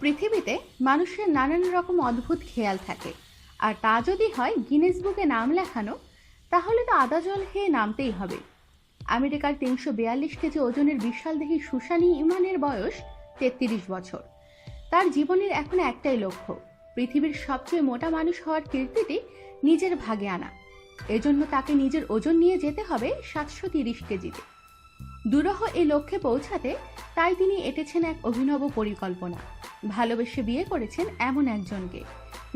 পৃথিবীতে মানুষের নানান রকম অদ্ভুত খেয়াল থাকে। আর তা যদি হয় গিনেস বুকে নাম লেখানো, তাহলে তো আদা জল খেয়ে নামতেই হবে। আমেরিকার তিনশো বিয়াল্লিশ কেজি ওজনের বিশাল বিশালদেহী সুশানী ইমানের বয়স তেত্রিশ বছর। তার জীবনের এখন একটাই লক্ষ্য, পৃথিবীর সবচেয়ে মোটা মানুষ হওয়ার কীর্তিটি নিজের ভাগে আনা। এজন্য তাকে নিজের ওজন নিয়ে যেতে হবে সাতশো তিরিশ কেজিতে। দুরহ এই লক্ষ্যে পৌঁছাতে তাই তিনি এঁটেছেন এক অভিনব পরিকল্পনা। ভালোবেসে বিয়ে করেছেন এমন একজনকে,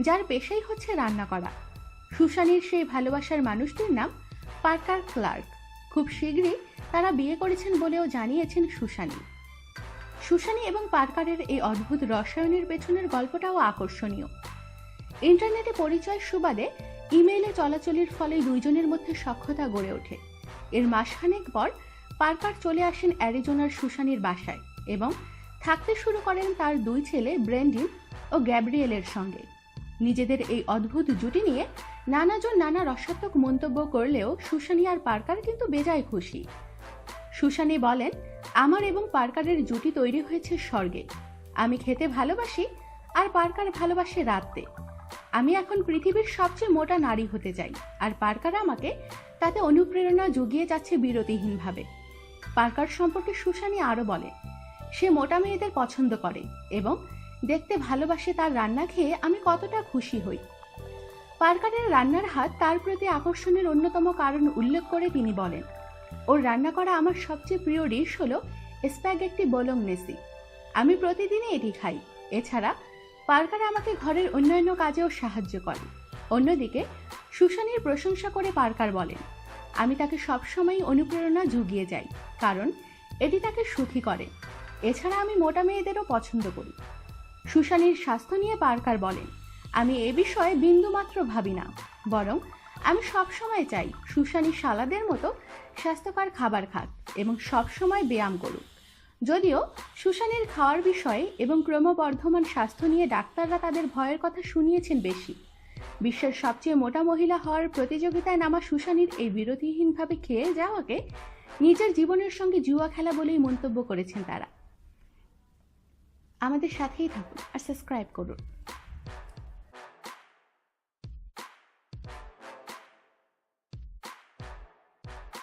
যার পেশাই হচ্ছে রান্না করা। সুশানীর সেই ভালোবাসার মানুষটির নাম পার্কার ক্লার্ক। খুব শীঘ্রই তারা বিয়ে করেছেন বলেও জানিয়েছেন সুশানী। সুশানী এবং পার্কারের এই অদ্ভুত রসায়নের পেছনের গল্পটাও আকর্ষণীয়। ইন্টারনেটে পরিচয় সুবাদে ইমেইলে চলাচলের ফলে দুইজনের মধ্যে সখ্যতা গড়ে ওঠে। এর মাসখানেক পর পার্কার চলে আসেন অ্যারিজোনার সুশানীর বাসায় এবং থাকতে শুরু করেন তার দুই ছেলে ব্রেন্ডিন ও গ্যাব্রিয়েলের সঙ্গে। নিজেদের এই অদ্ভুত জুটি নিয়ে নানাজন নানা রসাত্মক মন্তব্য করলেও সুশানী আর পার্কার কিন্তু বেজায় খুশি। সুশানী বলেন, আমার এবং পার্কারের জুটি তৈরি হয়েছে স্বর্গে। আমি খেতে ভালোবাসি আর পার্কার ভালোবাসে রাততে আমি এখন পৃথিবীর সবচেয়ে মোটা নারী হতে চাই আর পার্কার আমাকে তাতে অনুপ্রেরণা জুগিয়ে যাচ্ছে বিরতিহীনভাবে। পার্কার সম্পর্কে সুশানী আরও বলে, সে মোটা মেয়েদের পছন্দ করে এবং দেখতে ভালোবাসে তার রান্না খেয়ে আমি কতটা খুশি হই। পার্কারের রান্নার হাত তার প্রতি আকর্ষণের অন্যতম কারণ উল্লেখ করে তিনি বলেন, ওর রান্না করা আমার সবচেয়ে প্রিয় ডিশ হলো স্প্যাগেট্টি বোলংনেসি আমি প্রতিদিনই এটি খাই। এছাড়া পার্কার আমাকে ঘরের অন্যান্য কাজেও সাহায্য করে। অন্যদিকে সুশানীর প্রশংসা করে পার্কার বলেন আমি তাকে সবসময় অনুপ্রেরণা জুগিয়ে যাই, কারণ এটি তাকে সুখী করে। এছাড়া আমি মোটা মেয়েদেরও পছন্দ করি। সুশানীর স্বাস্থ্য নিয়ে পার্কার বলেন, আমি এ বিষয়ে বিন্দুমাত্র ভাবি না, বরং আমি সবসময় চাই সুশানী সালাদের মতো স্বাস্থ্যকর খাবার খাক এবং সবসময় ব্যায়াম করুক। যদিও সুশানীর খাওয়ার বিষয়ে এবং ক্রমবর্ধমান স্বাস্থ্য নিয়ে ডাক্তাররা তাদের ভয়ের কথা শুনিয়েছেন বেশি বিশ্বের সবচেয়ে মোটা মহিলা হওয়ার প্রতিযোগিতায় নামা সুশানির এই বিরতিহীনভাবে খেয়ে যাওয়াকে নিজের জীবনের সঙ্গে জুয়া খেলা বলেই মন্তব্য করেছেন তারা। আমাদের সাথেই থাকুন আর সাবস্ক্রাইব করুন।